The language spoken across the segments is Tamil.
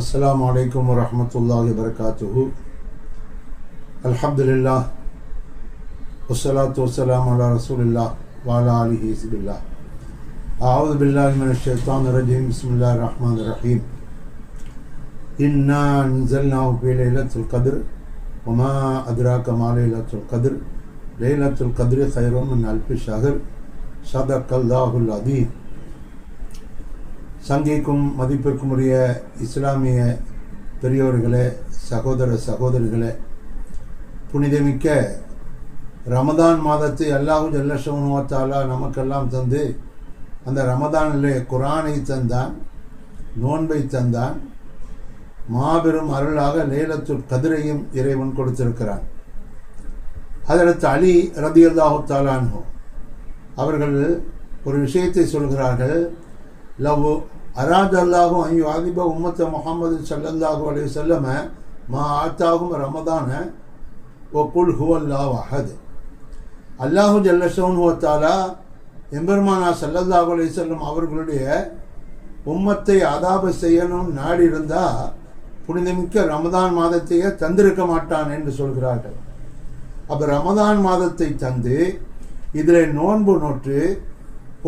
السلام عليكم ورحمة الله وبركاته. الحمد لله والصلاة والسلام على رسول الله وعلى آله حزب الله. أعوذ بالله من الشيطان الرجيم. بسم الله الرحمن الرحيم. إنا أنزلناه في ليلة القدر وما أدراك ما ليلة القدر. ليلة القدر خير من ألف شهر. صدق الله العظيم. சங்கிக்கும் மதிப்பிற்கும் உரிய இஸ்லாமிய பெரியோர்களே சகோதர சகோதரிகளே புனிதமிக்க ரமதான் மாதத்தை அல்லாஹு ஜல்லஷமுவத்தாலா நமக்கெல்லாம் தந்து அந்த ரமதானிலே குரானை தந்தான் நோன்பை தந்தான் மாபெரும் அருளாக லேலத்து கதிரையும் இறைவன் கொடுத்திருக்கிறான். அதற்கு அலி ரதியல்லாஹு தாலான்ஹோ அவர்கள் ஒரு விஷயத்தை சொல்கிறார்கள் லவ் அராஜ் அல்லாஹும் ஐயோ ஆதிப உம்மத்த முகமது சல்லல்லாஹு அலி செல்லம மா ஆத்தாகும் ரமதான ஓ குல் ஹுவல்லா அஹது. அல்லாஹு ஜல்லஷோன் ஹுவத்தாலா எம்பெருமானா சல்லல்லாஹு அலி செல்லம் அவர்களுடைய உம்மத்தை அதாப செய்யணும் நாடி இருந்தால் புனிதமிக்க ரமதான் மாதத்தையே தந்திருக்க மாட்டான் என்று சொல்கிறார்கள். அப்போ ரமதான் மாதத்தை தந்து இதில் நோன்பு நோற்று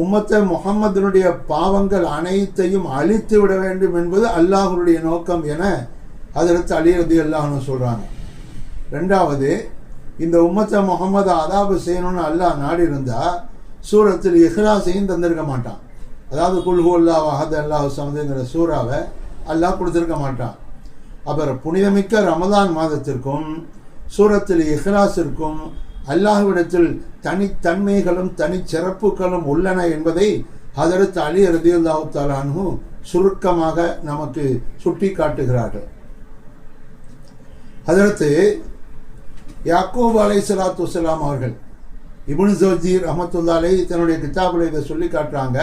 உம்மத்தை முகம்மதனுடைய பாவங்கள் அனைத்தையும் அழித்து விட வேண்டும் என்பது அல்லாஹனுடைய நோக்கம் என அதற்கு அழியிறது அல்லாஹ்னு சொல்கிறாங்க ரெண்டாவது இந்த உம்மத்தை முகமது அதாபு செய்யணும்னு அல்லாஹ் நாடி இருந்தால் சூரத்தில் இஹ்லாசையும் தந்திருக்க மாட்டான். அதாவது குல்ஹு அல்லா வஹத் அல்லாஹ் சமதுங்கிற சூறாவை அல்லாஹ் கொடுத்துருக்க மாட்டான். அப்புறம் புனிதமிக்க ரமதான் மாதத்திற்கும் சூரத்தில் இஹ்லாஸிற்கும் அல்லாஹ்விடத்தில் தனித்தன்மைகளும் தனிச்சிறப்புகளும் உள்ளன என்பதை ஹதரத் அலி ரதியுல்லாஹு தாலானு சுருக்கமாக நமக்கு சுட்டி காட்டுகிறார்கள் ஹதரத்து யாக்கூப் அலை சலாத்து வலாம் அவர்கள் இபுன் ஜோஜீர் அஹமத்துல்லாலை தன்னுடைய கித்தாபில் இதை சொல்லி காட்டுறாங்க.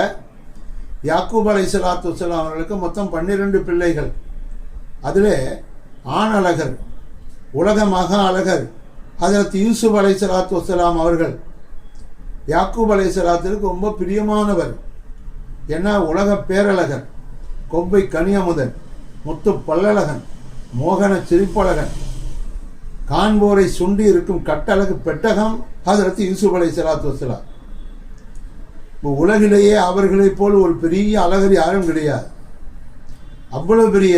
யாக்கூப் அலை சலாத்து வலாம் அவர்களுக்கு மொத்தம் பன்னிரெண்டு பிள்ளைகள். அதில் ஆண் அழகர் உலக மகா அழகர் ஹதரத் யூசுப் அலை சலாத்து வசலாம் அவர்கள் யாக்கூப் அலை சலாத்திற்கு ரொம்ப பிரியமானவர். ஏன்னா உலக பேரழகர். கொம்பை கனியமுதன் முத்து பல்லழகன் மோகன சிரிப்பழகன். காண்போரை சுண்டி இருக்கும் கட்டழகு பெட்டகம் ஹதரத் யூசுப் அலை சலாத்து வசலாம் உலகிலேயே அவர்களைப் போல் ஒரு பெரிய அழகர் யாரும் கிடையாது. அவ்வளவு பெரிய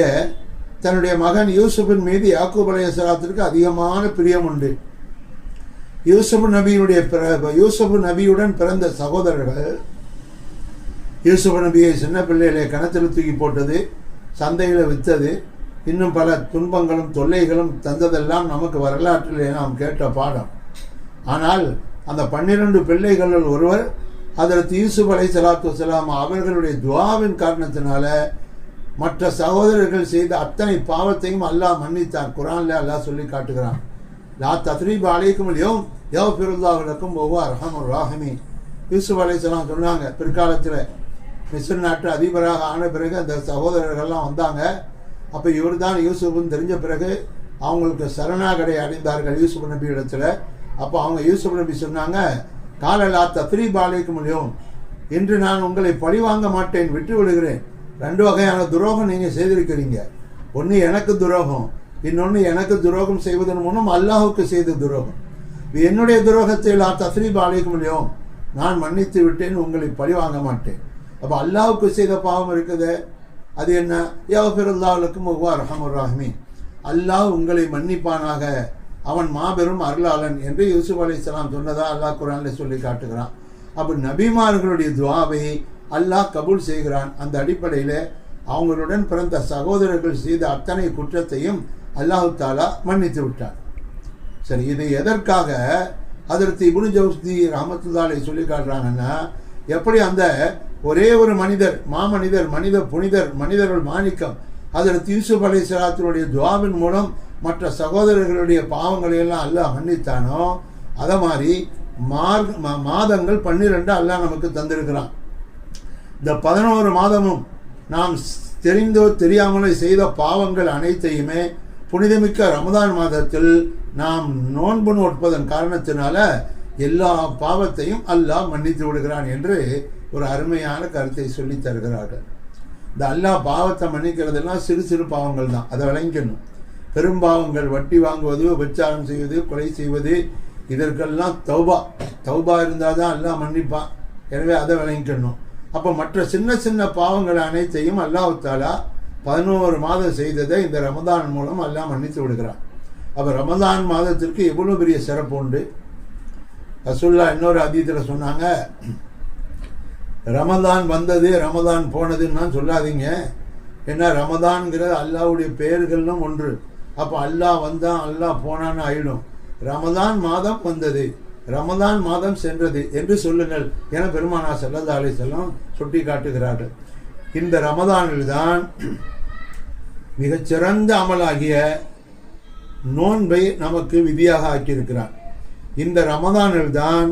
தன்னுடைய மகன் யூசுஃபின் மீது யாக்கூப் அலைய சலாத்திற்கு அதிகமான பிரியம் உண்டு. யூசுப் நபியுடைய யூசுப் நபியுடன் பிறந்த சகோதரர்கள் யூசுப் நபியை சின்ன பிள்ளைகளை கணத்தில் தூக்கி போட்டது சந்தையில் விற்றது இன்னும் பல துன்பங்களும் தொல்லைகளும் தந்ததெல்லாம் நமக்கு வரலாற்றிலே நாம் கேட்ட பாடம். ஆனால் அந்த பன்னிரண்டு பிள்ளைகளில் ஒருவர் அதற்கு யூசுப் அலை சலாத்து வலாம் அவர்களுடைய துவாவின் காரணத்தினால மற்ற சகோதரர்கள் செய்த அத்தனை பாவத்தையும் அல்லாஹ் மன்னித்தான். குரான்ல அல்லாஹ் சொல்லி காட்டுகிறான். லா தத்ரீப் அலைக்கும் இல்லையோ யோ பிறந்தாவர்களுக்கும் ஒவ்வொரு ரஹம் ராஹமி யூசுப் அலைசலாம் சொன்னாங்க. பிற்காலத்தில் மிஸ்ர் நாட்டு அதிபராக ஆன பிறகு அந்த சகோதரர்கள்லாம் வந்தாங்க. அப்போ இவர் தான் யூசுப்னு தெரிஞ்ச பிறகு அவங்களுக்கு சரணாகடை அடைந்தார்கள் யூசுப் நபி இடத்துல. அப்போ அவங்க யூசுப் நபி சொன்னாங்க காலலா தத்ரீப் அலைக்கும் இல்லையோ இன்று நான் உங்களை பழி வாங்க மாட்டேன் விட்டு விடுகிறேன் ரெண்டு வகையான துரோகம் நீங்கள் செய்திருக்கிறீங்க. ஒன்று எனக்கு துரோகம் இன்னொன்று எனக்கு துரோகம் செய்வதன் மூலம் அல்லாஹுக்கு செய்த துரோகம். என்னுடைய துரோகத்தை லா தஸ்ரீப் அழைக்கும் இல்லையோ? நான் மன்னித்து விட்டேன் உங்களை பழி வாங்க மாட்டேன். அப்போ அல்லாஹுக்கு செய்த பாவம் இருக்குது. அது என்ன? யோபிருல்லாவுக்கும் ஒவ்வா ரஹமுர் ராஹ்மி அல்லாஹ் உங்களை மன்னிப்பானாக. அவன் மாபெரும் அருளாளன் என்று யூசுப் அலி இஸ்லாம் சொன்னதா அல்லாஹ் குரானில் சொல்லி காட்டுகிறான். அப்போ நபிமார்களுடைய துவாவை அல்லாஹ் கபூல் செய்கிறான். அந்த அடிப்படையில் அவங்களுடன் பிறந்த சகோதரர்கள் செய்த அத்தனை குற்றத்தையும் அல்லாஹு தாலா மன்னித்து விட்டார் சரி இது எதற்காக அதற்கு இபுனு ஜவுஸ்தி ரஹமத்துல்லாலை சொல்லி காட்டுறாங்கன்னா எப்படி அந்த ஒரே ஒரு மனிதர் மாமனிதர் மனித புனிதர் மனிதர்கள் மாணிக்கம் அதற்கு யூசுப் அலை சலாத்தினுடைய துவாவின் மூலம் மற்ற சகோதரர்களுடைய பாவங்களை எல்லாம் அல்லாஹ் மன்னித்தானோ அதை மாதிரி மார்க் மாதங்கள் பன்னிரெண்டு அல்லாஹ் நமக்கு தந்திருக்கிறான். இந்த பதினோரு மாதமும் நாம் தெரிந்தோ தெரியாமலே செய்த பாவங்கள் அனைத்தையுமே புனிதமிக்க ரமதான் மாதத்தில் நாம் நோன்பு நோட்பதன் காரணத்தினால எல்லா பாவத்தையும் அல்லாஹ் மன்னித்து விடுகிறான் என்று ஒரு அருமையான கருத்தை சொல்லி தருகிறார்கள். இந்த அல்லாஹ் பாவத்தை மன்னிக்கிறதெல்லாம் சிறு சிறு பாவங்கள் தான். அதை விளங்கணும் பெரும்பாவங்கள் வட்டி வாங்குவது உபச்சாரம் செய்வது கொலை செய்வது இதற்கெல்லாம் தௌபா. தௌபா இருந்தால் தான் அல்லாஹ் மன்னிப்பான். எனவே அதை விளங்கிக்கணும். அப்போ மற்ற சின்ன சின்ன பாவங்கள் அனைத்தையும் அல்லாஹாலா பதினோரு மாதம் செய்ததை இந்த ரமதான் மூலம் எல்லாம் மன்னித்து விடுகிறார் அப்போ ரமதான் மாதத்திற்கு எவ்வளோ பெரிய சிறப்பு உண்டு? ரசுல்லா இன்னொரு அதீதத்தில் சொன்னாங்க ரமதான் வந்தது ரமதான் போனதுன்னு சொல்லாதீங்க. ஏன்னா ரமதான்கிறது அல்லாவுடைய பெயர்கள்னும் ஒன்று. அப்போ அல்லாஹ் வந்தான் அல்லாஹ் போனான்னு ஆயிடும். ரமதான் மாதம் வந்தது ரமதான் மாதம் சென்றது என்று சொல்லுங்கள் என பெருமானா செல்லதாலை செல்லம் சுட்டி காட்டுகிறார்கள் இந்த ரமதானில் தான் மிகச்சிறந்த அமலாகிய நோன்பை நமக்கு விதியாக ஆக்கியிருக்கிறான் இந்த ரமதானில் தான்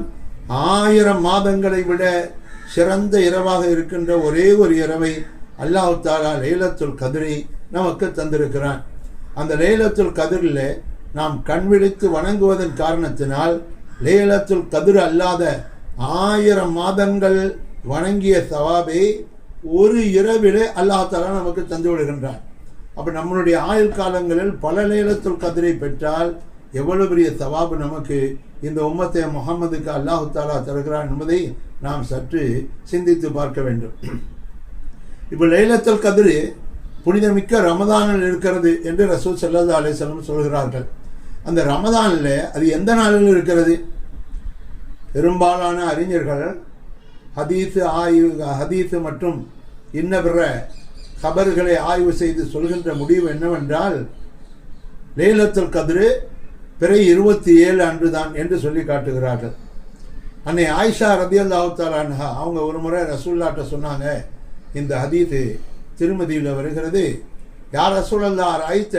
ஆயிரம் மாதங்களை விட சிறந்த இரவாக இருக்கின்ற ஒரே ஒரு இரவை அல்லாஹு தாலா லைலத்துல் கதிரை நமக்கு தந்திருக்கிறான். அந்த லைலத்துல் கதிரில் நாம் கண்விழித்து வணங்குவதன் காரணத்தினால் லேலத்துல் கதிர் அல்லாத ஆயிரம் மாதங்கள் வணங்கிய சவாபை ஒரு இரவிலே அல்லாஹாலா நமக்கு தந்து விடுகின்றார் அப்போ நம்மளுடைய ஆயுள் காலங்களில் பல லேலத்துல் கதிரை பெற்றால் எவ்வளவு பெரிய சவாபு நமக்கு இந்த உம்மத்தை முகமதுக்கு அல்லாஹு தாலா தருகிறான் என்பதை நாம் சற்று சிந்தித்து பார்க்க வேண்டும். இப்போ லைலத்தல் கதிர் புனிதமிக்க ரமதானில் இருக்கிறது என்று ரசூல் சல்லா அலிஸ்லம் சொல்கிறார்கள். அந்த ரமதானில் அது எந்த நாளில் இருக்கிறது? பெரும்பாலான அறிஞர்கள் ஹதீஸு ஆய்வு ஹதீஸு மற்றும் இன்ன பிற கபர்களை ஆய்வு செய்து சொல்கின்ற முடிவு என்னவென்றால் லேலத்துல் கதிரு பிறை இருபத்தி ஏழு அன்று தான் என்று சொல்லி காட்டுகிறார்கள். அன்னை ஆயிஷா ரதி அல்லாஹாலான்ஹா அவங்க ஒரு முறை ரசூல்லாட்ட சொன்னாங்க இந்த ஹதீது திருமதியில் வருகிறது. யார் ரசூலல்லா ஆய்த்த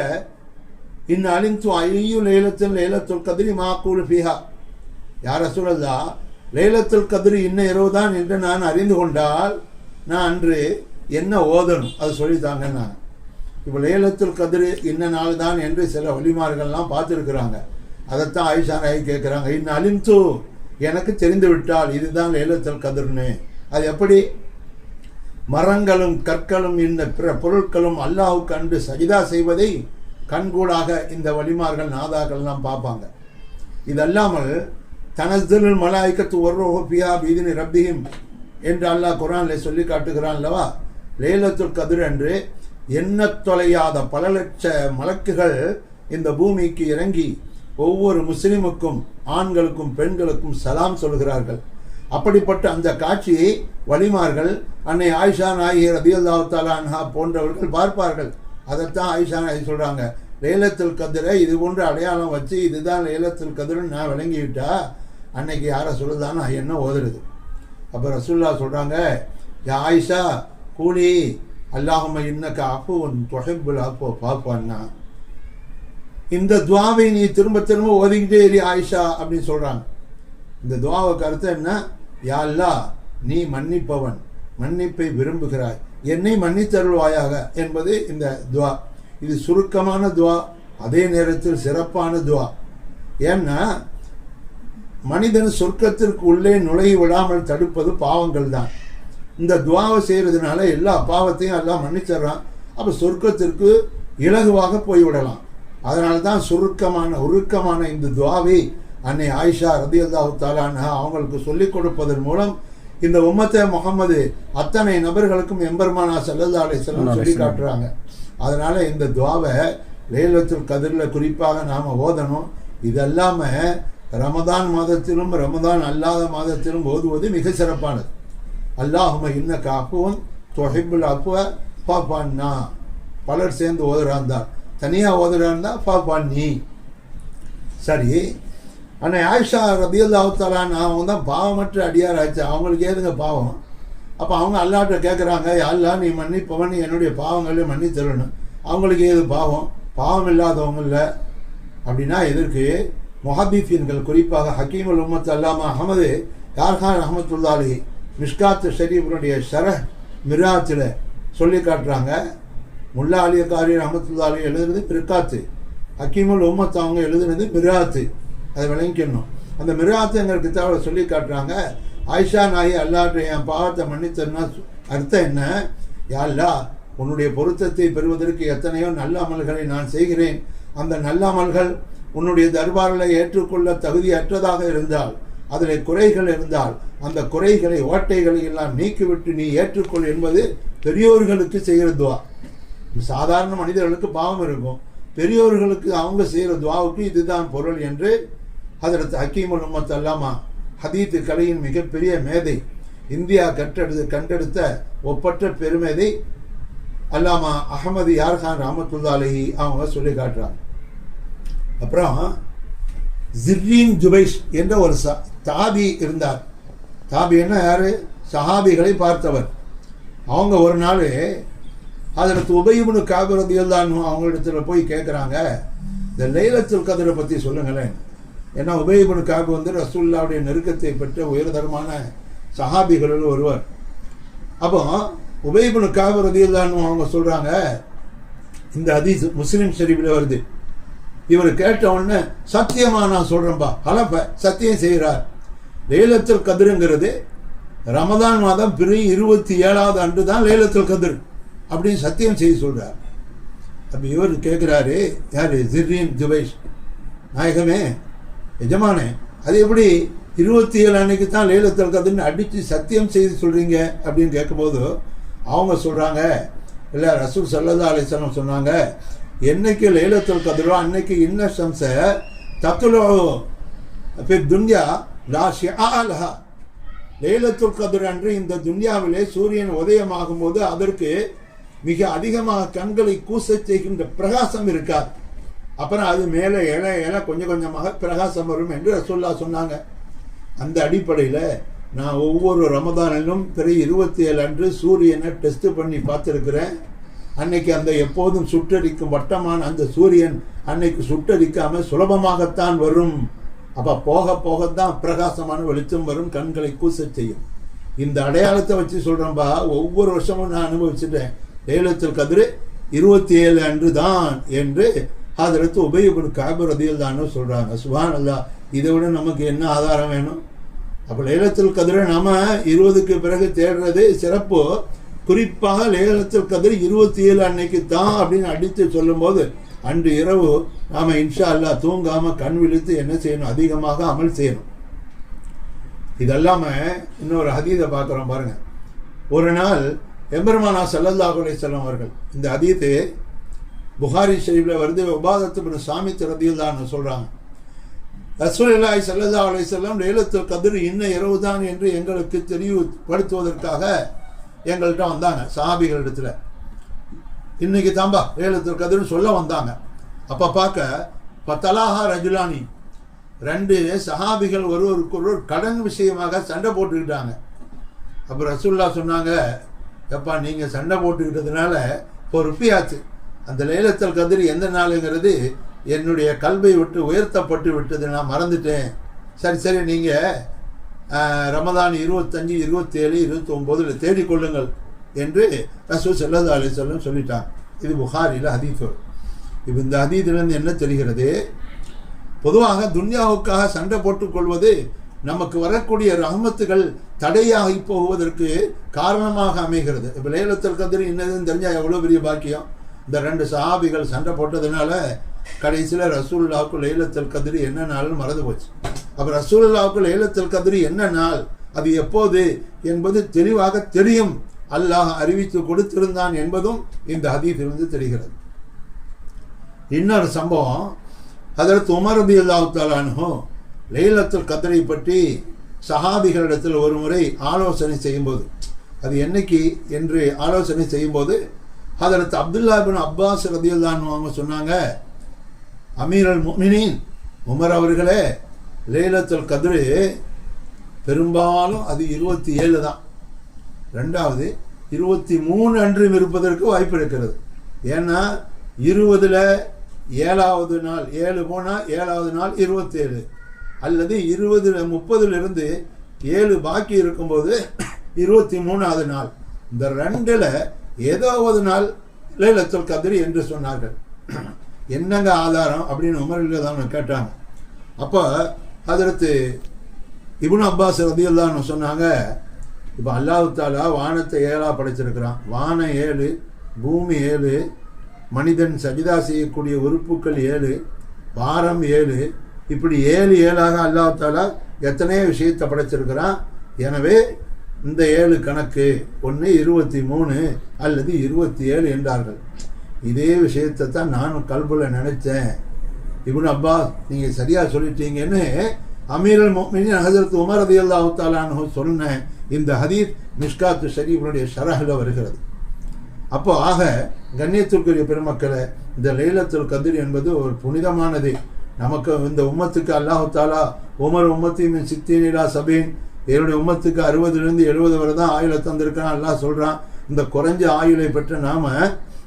இன் அழிந்து ஐயு லேலத்தில் லேலத்துல் கதிரி மா மாக்கூல் ஃபிஹா. யார் ரசூலல்லா லைலத்துல் கதிரி இன்ன இரவு தான் என்று நான் அறிந்து கொண்டால் நான் அன்று என்ன ஓதணும்? அது சொல்லித்தாங்க நான். இப்போ லேலத்துல் கதிர் இன்ன நாள் தான் என்று சில வழிமார்கள்லாம் பார்த்துருக்குறாங்க. அதைத்தான் ஆயிஷா நாய் கேட்குறாங்க. இன்னும் அலிம்து. எனக்கு தெரிந்து விட்டால் இதுதான் லைலத்துல் கதிர்னு அது எப்படி? மரங்களும் கற்களும் இந்த பிற பொருட்களும் அல்லாஹுக்கு அன்று சஜிதா செய்வதை கண்கூடாக இந்த வழிமார்கள் நாதாக்கள்லாம் பார்ப்பாங்க. இதல்லாமல் தனஸ்தலுல் மலாய்க்கத்து ஒரு பியா பீதினி ரப்பிஹிம் என்று அல்லாஹ் குரானில் சொல்லி காட்டுகிறான் அல்லவா? லேலத்துல் கதிர் என்று எண்ண தொலையாத பல லட்ச மலக்குகள் இந்த பூமிக்கு இறங்கி ஒவ்வொரு முஸ்லிமுக்கும் ஆண்களுக்கும் பெண்களுக்கும் சலாம் சொல்கிறார்கள். அப்படிப்பட்ட அந்த காட்சியை வலிமார்கள் அன்னை ஆயிஷா நாயகி ரபியல்லாஹு தாலான்ஹா போன்றவர்கள் பார்ப்பார்கள். அதைத்தான் ஆயிஷா நாயகி சொல்கிறாங்க லேலத்தில் கதிரை இது போன்ற அடையாளம் வச்சு இதுதான் லேலத்தில் கதிரன்னு நான் விளங்கிவிட்டா? அன்னைக்கு யாரை சொல்லுதான்னு என்ன ஓதுறது? அப்போ ரசூல்லா சொல்கிறாங்க யா ஆயிஷா கூலி அல்லாஹும அப்போ உன் தொகைப்பில் அப்போ பார்ப்பான்னா இந்த துவாவை நீ திரும்ப திரும்ப ஓதிக்கிட்டே இரு ஆயிஷா அப்படின்னு சொல்கிறாங்க இந்த துவாவை கருத்து என்ன? யா அல்லா நீ மன்னிப்பவன் மன்னிப்பை விரும்புகிறாய். என்னை மன்னித்தருள்வாயாக என்பது இந்த துவா. இது சுருக்கமான துவா அதே நேரத்தில் சிறப்பான துவா. ஏன்னா மனிதன் சொர்க்கத்திற்கு உள்ளே நுழைய விடாமல் தடுப்பது பாவங்கள் தான் இந்த துவாவை செய்கிறதுனால எல்லா பாவத்தையும் எல்லாம் மன்னிச்சிடுறான். அப்போ சொர்க்கத்திற்கு இலகுவாக போய்விடலாம். அதனால தான் சுருக்கமான உருக்கமான இந்த துவாவை அன்னை ஆயிஷா ரதி அல்லாஹு அவங்களுக்கு சொல்லிக் கொடுப்பதன் மூலம் இந்த உம்மத்த முகமது அத்தனை நபர்களுக்கும் எம்பெருமானா சல்லல்லா அலி செல்லம் சொல்லி காட்டுறாங்க. அதனால இந்த துவாவை லேலத்துல் கதிரில் குறிப்பாக நாம் ஓதணும். இதெல்லாம ரமதான் மாதத்திலும் ரமதான் அல்லாத மாதத்திலும் ஓதுவது மிக சிறப்பானது. அல்லாஹும இன்ன காப்புவன் தொகைபுல் அப்புவ பாப்பான்னா பலர் சேர்ந்து ஓதுறாந்தார் தனியாக ஓதுறாந்தா பாப்பான் நீ. சரி ஆனால் ஆயிஷா ரபியுல்லாவுத்தாலான் அவங்க தான் பாவமற்ற அடியார் ஆச்சு அவங்களுக்கு ஏதுங்க பாவம்? அப்போ அவங்க அல்லாட்ட கேட்குறாங்க அல்லா நீ மன்னிப்பவன் என்னுடைய பாவங்களை மன்னித்தரணும் அவங்களுக்கு ஏது பாவம்? பாவம் இல்லாதவங்க இல்லை. அப்படின்னா எதற்கு? மொஹபீஃபீன்கள் குறிப்பாக ஹக்கீமுல் உம்மத் அல்லாமா அகமது யார்கான் அஹமத்துல்லாலி மிஷ்காத் ஷரீஃபனுடைய ஷரஹ் மிராத்தில் சொல்லி காட்டுறாங்க. முல்லா அலிய காரி அஹமத்துல்லாலி எழுதுனது மிர்காத்து. ஹக்கீமுல் உம்மத் அவங்க எழுதுனது மிராத்து அதை விளங்கிக்கணும். அந்த மிராத்து எங்கள் கித்தாவில் சொல்லி காட்டுறாங்க. ஆயிஷா நாயி அல்லாட்ட என் பாவத்தை மன்னித்தன்னா அர்த்தம் என்ன? யாழ்லா உன்னுடைய பொருத்தத்தை பெறுவதற்கு எத்தனையோ நல்ல அமல்களை நான் செய்கிறேன். அந்த நல்ல அமல்கள் உன்னுடைய தர்பாரில் ஏற்றுக்கொள்ள தகுதியற்றதாக இருந்தால் அதில் குறைகள் இருந்தால் அந்த குறைகளை ஓட்டைகளை எல்லாம் நீக்கிவிட்டு நீ ஏற்றுக்கொள் என்பது பெரியோர்களுக்கு செய்கிற துவா. சாதாரண மனிதர்களுக்கு பாவம் இருக்கும். பெரியோர்களுக்கு அவங்க செய்கிற துவாவுக்கு இதுதான் பொருள் என்று அதற்கு ஹக்கீமுல் உம்மத் அல்லாமா ஹதீத்து கலையின் மிகப்பெரிய மேதை இந்தியா கற்றெடுத்து கண்டெடுத்த ஒப்பற்ற பெருமேதை அல்லாமா அகமது யார்கான் ரஹமத்துல்லா அலஹி அவங்க சொல்லி காட்டுறாங்க. அப்புறம் ஜிர்ரீன் ஜுபைஷ் என்ற ஒரு ச தாபி இருந்தார். தாபின்னா யார்? சஹாபிகளை பார்த்தவர். அவங்க ஒரு நாள் அதில் உபயமுனு காபிரதியில் தான் அவங்களிடத்துல போய் கேட்குறாங்க இந்த லைலத்துல் கதிரை பற்றி சொல்லுங்களேன். ஏன்னா உபயபுனு காபு வந்து ரசூல்லாவுடைய நெருக்கத்தை பெற்ற உயர்தரமான சஹாபிகளில் ஒருவர். அப்போ உபயபுனு காபு ரதியில் அவங்க சொல்கிறாங்க இந்த அதீஸ் முஸ்லீம் ஷெரீஃபில் வருது. இவர் கேட்ட உடனே சத்தியமாக நான் சொல்கிறேன்பா ஹலப்ப சத்தியம் செய்கிறார். லேலத்துல் கதிருங்கிறது ரமதான் மாதம் பிரி இருபத்தி ஏழாவது அன்று தான் லேலத்துல் கதிர். அப்படின்னு சத்தியம் செய்து சொல்கிறார் அப்போ இவர் கேட்குறாரு யாரு? ஜிர்ரீன் ஜுபேஷ். நாயகமே எஜமானே அது எப்படி இருபத்தி ஏழு அன்னைக்கு தான் லேலத்துல் கதிர்னு அடித்து சத்தியம் செய்து சொல்கிறீங்க அப்படின்னு கேட்கும்போது அவங்க சொல்கிறாங்க இல்லை ரசூல் சல்லதா அலிஸ்லாம் சொன்னாங்க என்னைக்கு லைலத்துல் கதிரோ அன்னைக்கு இன்ன சம்ச தத்துலோ பின் துன்யா ராசி ஆலஹா லைலத்துல் கதிர் அன்று இந்த துன்யாவிலே சூரியன் உதயமாகும் போது அதற்கு மிக அதிகமாக கண்களை கூச செய்கின்ற பிரகாசம் இருக்காது. அப்புறம் அது மேலே இல இல கொஞ்சம் கொஞ்சமாக பிரகாசம் வரும் என்று ரசோல்லா சொன்னாங்க. அந்த அடிப்படையில் நான் ஒவ்வொரு ரமதானிலும் பிற இருபத்தி ஏழு அன்று சூரியனை டெஸ்ட் பண்ணி பார்த்துருக்குறேன். அன்னைக்கு அந்த எப்போதும் சுற்றடிக்கும் வட்டமான அந்த சூரியன் அன்னைக்கு சுட்டரிக்காமல் சுலபமாகத்தான் வரும். அப்போ போக போகத்தான் பிரகாசமான வெளிச்சம் வரும் கண்களை கூச செய்யும். இந்த அடையாளத்தை வச்சு சொல்கிறேன்பா ஒவ்வொரு வருஷமும் நான் அனுபவிச்சுட்டேன். ஏழத்தில் கதிர் இருபத்தி ஏழு அன்று தான் என்று அதற்கு உபயோகப்படு காபரதியில் தான் சொல்கிறாங்க சுபான் அல்லா இதை விட நமக்கு என்ன ஆதாரம் வேணும்? அப்போ லேலத்தில் கதிரை நாம இருபதுக்கு பிறகு தேடுறது சிறப்பு. குறிப்பாக லேலத்தில் கதிர் இருபத்தி ஏழு அன்னைக்கு தான் அப்படின்னு அடித்து சொல்லும்போது அன்று இரவு நாம் இன்ஷா அல்லா தூங்காமல் கண் விழித்து என்ன செய்யணும்? அதிகமாக அமல் செய்யணும். இதெல்லாம இன்னொரு அதீதை பார்க்குறோம் பாருங்கள் ஒரு நாள் எம்பெருமானா சல்லல்லாஹு செல்லம் அவர்கள் இந்த அதீத்து புகாரி ஷெரீஃபில் வருது. உபாதத்து பின் சாமி ரதியில் தான் சொல்றாங்க. ரசூலுல்லாஹி ஸல்லல்லாஹு அலைஹி வஸல்லம் லைலத்துல் இன்ன இரவு தான் என்று எங்களுக்கு தெளிவுபடுத்துவதற்காக எங்கள்கிட்ட வந்தாங்க சஹாபிகளிடத்துல இன்னைக்கு தாம்பா லைலத்துல் கத்ர்னு சொல்ல வந்தாங்க. அப்போ பார்க்க பத்தலாஹா ரஜுலானி ரெண்டு சஹாபிகள் ஒருவருக்கு ஒருவர் கடன் விஷயமாக சண்டை போட்டுக்கிட்டாங்க. அப்போ ரசூல்லா சொன்னாங்க எப்பா நீங்கள் சண்டை போட்டுக்கிட்டதுனால இப்போ ருப்பியாச்சு. அந்த லேலத்தல் கதிர் எந்த நாளுங்கிறது என்னுடைய கல்வை விட்டு உயர்த்தப்பட்டு விட்டது நான் மறந்துட்டேன். சரி சரி நீங்கள் ரமதான் இருபத்தஞ்சு இருபத்தேழு இருபத்தொம்போதில் தேடிக்கொள்ளுங்கள் என்று ரசூல் செல்லது அலி சொல்லம் சொல்லிட்டான். இது புகாரியில் ஹதீஸ். வரும் இப்போ இந்த ஹதீதிலிருந்து என்ன தெரிகிறது? பொதுவாக துன்யாவுக்காக சண்டை போட்டுக்கொள்வது நமக்கு வரக்கூடிய ரஹமத்துகள் தடையாகி போவதற்கு காரணமாக அமைகிறது. இப்போ லேலத்தில் கதிரி என்னதுன்னு தெரிஞ்சால் எவ்வளோ பெரிய பாக்கியம்? இந்த ரெண்டு சஹாபிகள் சண்டை போட்டதுனால கடைசியில் ரசூல்லாவுக்கு லேலத்தில் கதிரி என்ன நாள்னு மறந்து போச்சு. அப்போ ரசூல்லாவுக்கு லைலத்தில் கதிரி என்ன நாள்? அது எப்போது? என்பது தெளிவாக தெரியும். அல்லாஹ் அறிவித்து கொடுத்திருந்தான் என்பதும் இந்த ஹதீஸிலிருந்து தெரிகிறது. இன்னொரு சம்பவம் அதற்கு உமரதி அல்லாஹு தாலானும் லைலத்தில் கதிரை பற்றி சஹாபிகளிடத்தில் ஒரு முறை ஆலோசனை செய்யும்போது அது என்னைக்கு என்று ஆலோசனை செய்யும்போது அதற்கு அப்துல்லா பின் அப்பாஸ் ரதியுல்லான்னு அவங்க சொன்னாங்க அமீர் அல் மோமினின் உமர் அவர்களே லைலத்துல் கதிரு பெரும்பாலும் அது இருபத்தி ஏழு தான். ரெண்டாவது இருபத்தி மூணு அன்றும் இருப்பதற்கு வாய்ப்பு இருக்கிறது. ஏன்னா இருபதில் ஏழாவது நாள் ஏழு போனால் ஏழாவது நாள் இருபத்தேழு. அல்லது இருபதில் முப்பதுலேருந்து ஏழு பாக்கி இருக்கும்போது இருபத்தி மூணாவது நாள். இந்த ரெண்டில் ஏதாவது நாள் லைலத்துல் கதிரி என்று சொன்னார்கள். என்னங்க ஆதாரம் அப்படின்னு உமரில் தான் கேட்டாங்க. அப்போ அதற்கு இபுன் அப்பாஸ் ரதியுல்லான்னு சொன்னாங்க இப்போ அல்லாஹு தாலா வானத்தை ஏழாக படைச்சிருக்கிறான். வானம் ஏழு பூமி ஏழு மனிதன் சஜிதா செய்யக்கூடிய உறுப்புக்கள் ஏழு வாரம் ஏழு இப்படி ஏழு ஏழாக அல்லாஹு தாலா எத்தனையோ விஷயத்தை படைச்சிருக்கிறான். எனவே இந்த ஏழு கணக்கு ஒன்று இருபத்தி மூணு அல்லது இருபத்தி ஏழு என்றார்கள். இதே விஷயத்தை தான் நானும் கல்புல நினைச்சேன். இப்னு அப்பா நீங்கள் சரியாக சொல்லிட்டீங்கன்னு அமீரல் மோமினின் ஹசரத் உமர் ரதி அல்லாஹு தாலானு சொன்ன இந்த ஹதீத் மிஷ்காத்து ஷரீஃபனுடைய ஷரஹில் வருகிறது. அப்போ ஆக கண்ணியத்திற்குரிய பெருமக்களை இந்த லைலத்துல் கதிர் என்பது ஒரு புனிதமானது. நமக்கு இந்த உம்மத்துக்கு அல்லாஹு தாலா உமர் உம்மத்தின் சித்தினிலா சபீன் என்னுடைய உம்மத்துக்கு அறுபதுலேருந்து எழுபது வரை தான் ஆயுளை தந்திருக்கான் அல்லாஹ் சொல்கிறான் இந்த குறைஞ்ச ஆயுளை பெற்ற நாம்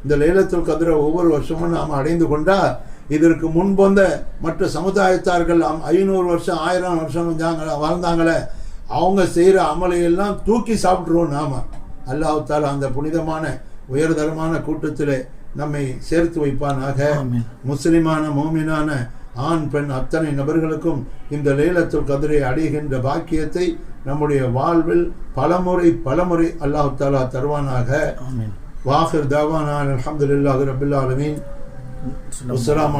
இந்த லைலத்துல் கதிரை ஒவ்வொரு வருஷமும் நாம் அடைந்து கொண்டால் இதற்கு முன்பு வந்த மற்ற சமுதாயத்தார்கள் ஐநூறு வருஷம் ஆயிரம் வருஷம் வாழ்ந்தாங்களே அவங்க செய்கிற அமலையெல்லாம் தூக்கி சாப்பிட்ருவோம் நாம. அல்லாஹ் தாலா அந்த புனிதமான உயர்தரமான கூட்டத்திலே நம்மை சேர்த்து வைப்பானாக. முஸ்லிமான மோமினான ஆண் பெண் அத்தனை நபர்களுக்கும் இந்த லைலத்துல் கதிரை அடைகின்ற பாக்கியத்தை நம்முடைய வாழ்வில் பலமுறை பலமுறை அல்லாஹ் தாலா தருவானாக. வாஹிர் தாவானா அல்ஹம்துலில்லாஹி ரபில் ஆலமீன். சொல்லுங்க. அஸ்ஸலாமு